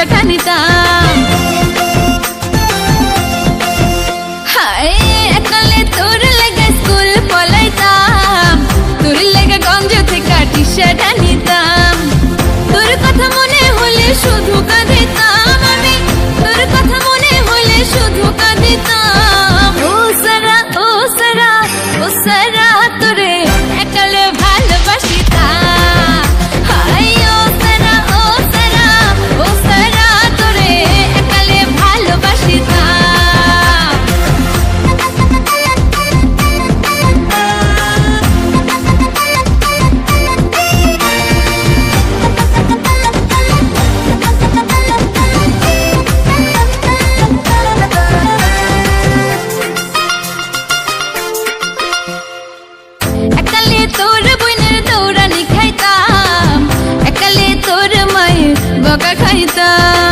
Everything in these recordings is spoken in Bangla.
చటనిత హాయ్. 我该怎样？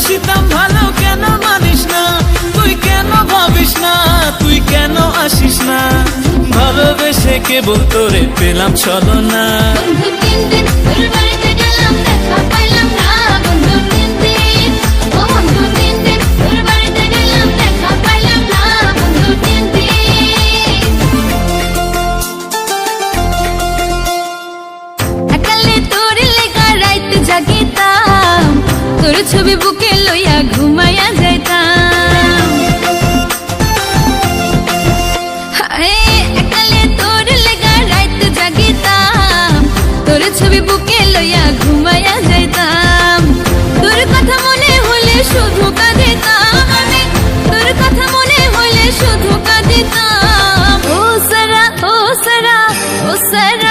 আসিতাম ভালো কেন মানিস না? তুই কেন ভাবিস না? তুই কেন আসিস না? ভালোবেসে কেবল তোরে পেলাম চলো না। ছবি বুকে ছবি বুকে লইয়া ঘুমাইয়া যাইতাম। তোর কথা মনে হলে শুধু কাঁদিতাম আমি। তোর কথা মনে হলে শুধু কাঁদিতাম। ও সারা ও সারা ও সারা।